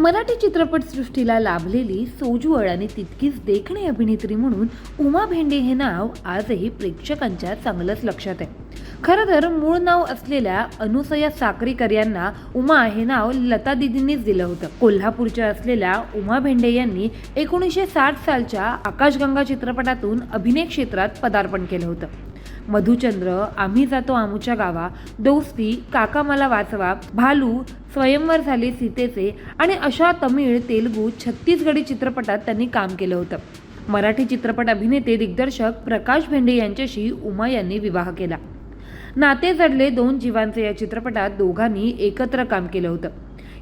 मराठी चित्रपटसृष्टीला लाभलेली सोज्वळ आणि तितकीच देखणी अभिनेत्री म्हणून उमा भेंडे हे नाव आजही प्रेक्षकांच्या चांगलंच लक्षात आहे. खरं तर मूळ नाव असलेल्या अनुसया साक्रीकर यांना उमा हे नाव लता दिदींनीच दिलं होतं. कोल्हापूरच्या असलेल्या उमा भेंडे यांनी एकोणीसशे साठ सालच्या आकाशगंगा चित्रपटातून अभिनय क्षेत्रात पदार्पण केलं होतं. मधुचंद्र आम्ही जातो आमूच्या गावा. दोस्ती काका मला वाचवा. भालू स्वयंवर झाले सीतेचे आणि अशा तमिळ तेलुगू छत्तीसगडी चित्रपटात त्यांनी काम केलं होतं. मराठी चित्रपट अभिनेते दिग्दर्शक प्रकाश भेंडे यांच्याशी उमा यांनी विवाह केला. नाते जडले दोन जीवांचे या चित्रपटात दोघांनी एकत्र काम केलं होतं.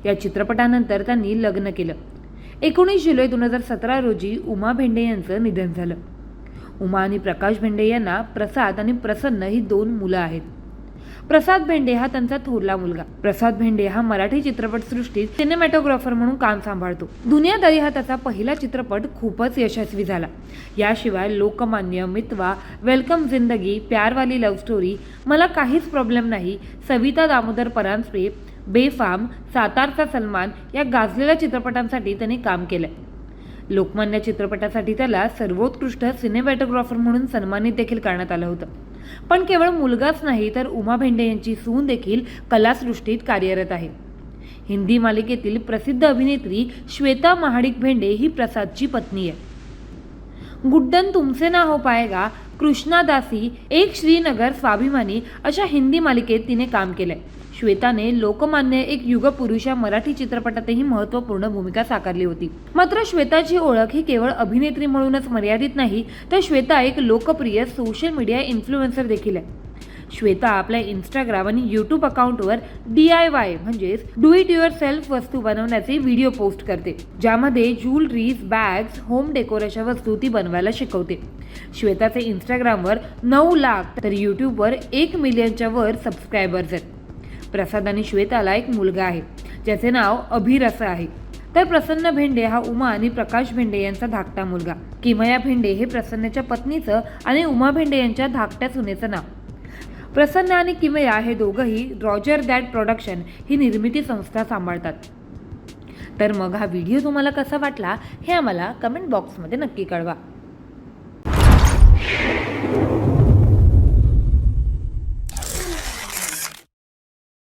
या चित्रपटानंतर त्यांनी लग्न केलं. एकोणीस जुलै दोन हजार सतरा रोजी उमा भेंडे यांचं निधन झालं. उमा आणि प्रकाश भेंडे यांना प्रसाद आणि प्रसन्न ही दोन मुलं आहेत. प्रसाद भेंडे हा त्यांचा थोरला मुलगा. प्रसाद भेंडे हा मराठी चित्रपटसृष्टीत सिनेमॅटोग्राफर म्हणून काम सांभाळतो. दुनियादारी हा त्याचा पहिला चित्रपट खूपच यशस्वी झाला. याशिवाय लोकमान्य मितवा वेलकम जिंदगी प्यारवाली लव्ह स्टोरी मला काहीच प्रॉब्लेम नाही सविता दामोदर परांजपे बेफाम सातारचा सलमान या गाजलेल्या चित्रपटांसाठी त्यांनी काम केलं लोकमान्य चित्रपटासाठी त्याला सर्वोत्कृष्ट सिनेमॅटोग्राफर म्हणून सन्मानित देखील करण्यात आलं होतं. पण केवळ मुलगाच नाही तर उमा भेंडे यांची सून देखील कलासृष्टीत कार्यरत आहे. हिंदी मालिकेतील प्रसिद्ध अभिनेत्री श्वेता महाडिक भेंडे ही प्रसादची पत्नी आहे. गुड्डन तुमसे ना हो पाएगा कृष्णादासी एक श्रीनगर स्वाभिमानी अशा हिंदी मालिकेत तिने काम केलंय. श्वेताने लोकमान्य एक युगपुरुष या मराठी चित्रपटातही महत्त्वपूर्ण भूमिका साकारली होती. मात्र श्वेताची ओळख ही केवळ अभिनेत्री म्हणूनच मर्यादित नाही तर श्वेता एक लोकप्रिय सोशल मीडिया इन्फ्लुएन्सर देखील आहे. श्वेता आपल्या इंस्टाग्राम आणि यूट्यूब अकाउंटवर डी आय वाय म्हणजेच डू इट युअर सेल्फ वस्तू बनवण्याचे व्हिडिओ पोस्ट करते ज्यामध्ये ज्वेलरीज बॅग्स होम डेकोरेशन वस्तू ती बनवायला शिकवते. श्वेताचे इंस्टाग्रामवर नऊ लाख तर यूट्यूबवर एक मिलियनच्या वर सबस्क्रायबर्स आहेत. प्रसाद आणि श्वेताला एक मुलगा आहे ज्याचे नाव अभिरस आहे. तर प्रसन्न भेंडे हा उमा आणि प्रकाश भेंडे यांचा धाकटा मुलगा. किमया भेंडे हे प्रसन्नाच्या पत्नीचं आणि उमा भेंडे यांच्या धाकट्या सुनेचं नाव. प्रसन्न आणि किमया हे दोघंही रॉजर दॅट प्रोडक्शन ही निर्मिती संस्था सांभाळतात. तर मग हा व्हिडिओ तुम्हाला कसा वाटला हे आम्हाला कमेंट बॉक्समध्ये नक्की कळवा.